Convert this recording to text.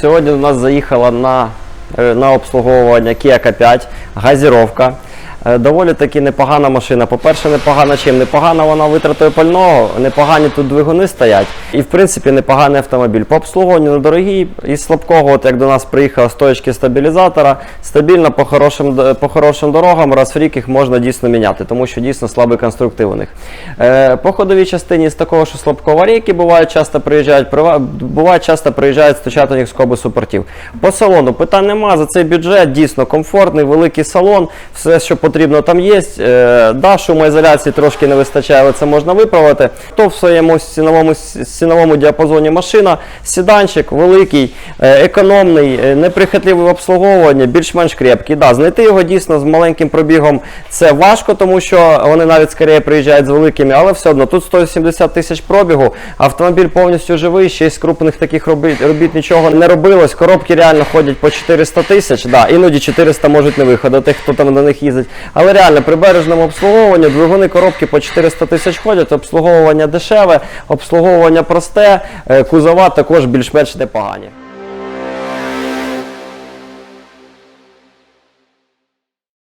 Сьогодні у нас заїхала на, е, на обслуговування Kia K5, газіровка. Е, Доволі таки непогана машина. По-перше, непогана чим? Непогана вона витратою пального, непогані тут двигуни стоять. І в принципі непоганий автомобіль. По обслуговуванню недорогий. Із слабкого, от як до нас приїхала стоечки стабілізатора, стабільно по хорошим, по хорошим дорогам, раз в рік їх можна дійсно міняти, тому що дійсно слабий конструктив у них. Е, по ходовій частині з такого, що слабкого аварійки бувають, часто приїжджають, бувають часто приїжджають стучати у них скоби супортів. По салону питань нема, за цей бюджет дійсно комфортний, великий салон, все, що потрібно там є. Е, да, шумоізоляції трошки не вистачає, але це можна виправити. То в своєму ціновому, ціновому діапазоні машина, сіданчик великий, е, економний, е, неприхотливий в обслуговуванні, більш-менш крепкий. Да, знайти його дійсно з маленьким пробігом це важко, тому що вони навіть скоріше приїжджають з великими, але все одно тут 170 тисяч пробігу, автомобіль повністю живий, ще з крупних таких робіт, робіт нічого не робилось. Коробки реально ходять по 400 тисяч, да, іноді 400 можуть не виходити, хто там на них їздить. Але реально при бережному обслуговуванні двигуни коробки по 400 тисяч ходять, обслуговування дешеве, обслуговування просте, е, кузова також більш-менш непогані.